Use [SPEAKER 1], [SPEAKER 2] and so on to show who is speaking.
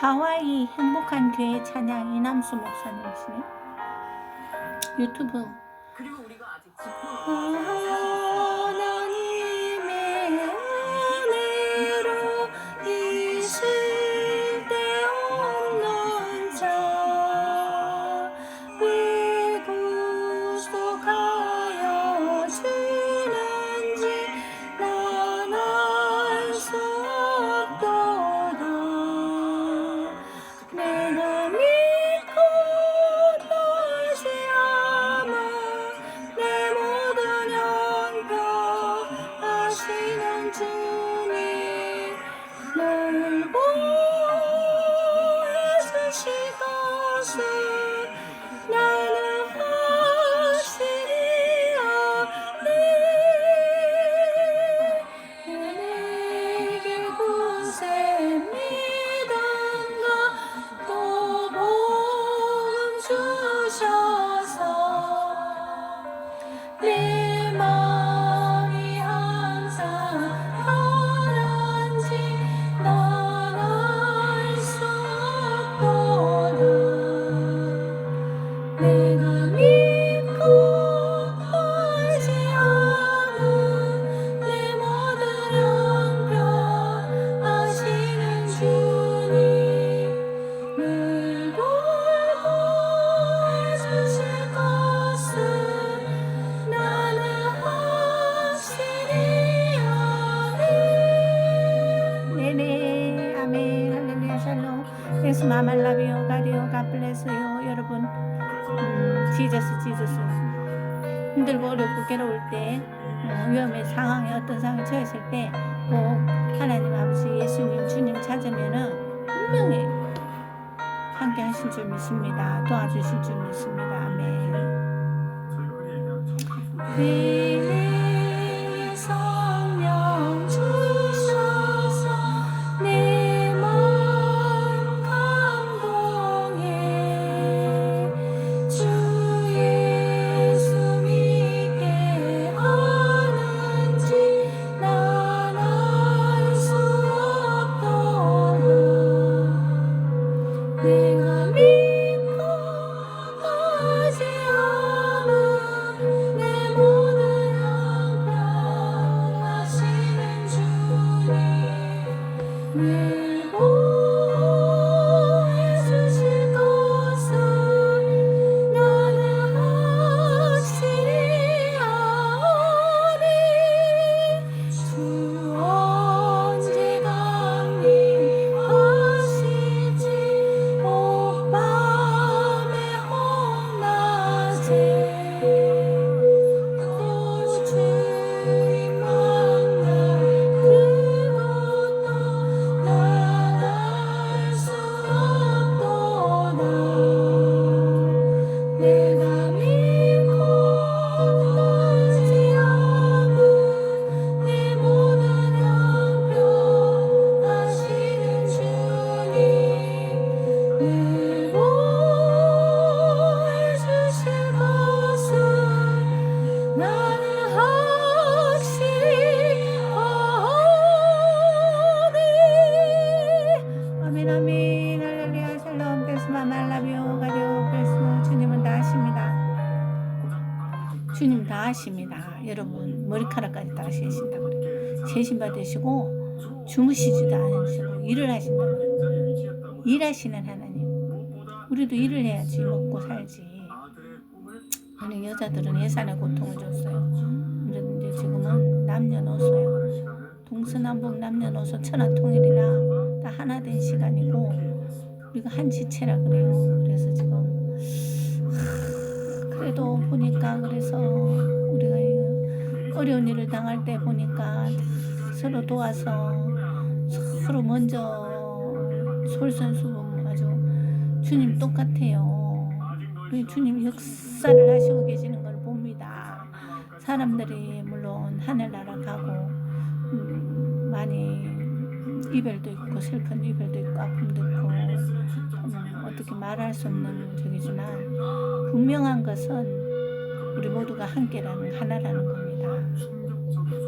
[SPEAKER 1] 하와이 행복한 교회 찬양 이남수 목사님이시네. 유튜브.
[SPEAKER 2] 그리고 우리가 아직 짚
[SPEAKER 1] 내가 믿고 다시 아마 내 모든 영광 하시는 주님 널 주신 것은 예수 마말라비오 가리오 갓블레스요. 여러분 음, 지저스 지저스. 힘들고 어렵고 괴로울 때 어, 위험의 상황에 어떤 상황에 처했을 때 꼭 하나님 아버지 예수님 주님 찾으면은 분명히 함께 하실 줄 믿습니다. 도와주실 줄 믿습니다. 아멘 늘 주님 다 하십니다. 여러분 머리카락까지 다 하신다 그래 세신 받으시고 주무시지도 않으시고 일을 하신다 그래 일하시는 하나님 우리도 일을 해야지 먹고 살지. 아니 여자들은 예산의 고통을 줬어요. 그런데 지금은 남녀노소요. 동서남북 남녀노소 천하통일이나 다 하나 된 시간이고 우리가 한 지체라 그래요. 그래서 지금 하, 그래도 보니까 그래서 우리가 이 어려운 일을 당할 때 보니까 서로 도와서 서로 먼저 솔선수범 아주 주님 똑같아요. 우리 주님 역사를 하시고 계시는 걸 봅니다. 사람들이 물론 하늘나라 가고 음, 많이 이별도 있고 슬픈 이별도 있고 아픔도 있고 말할 수 없는 적이지만 분명한 것은 우리 모두가 함께라는 하나라는 겁니다.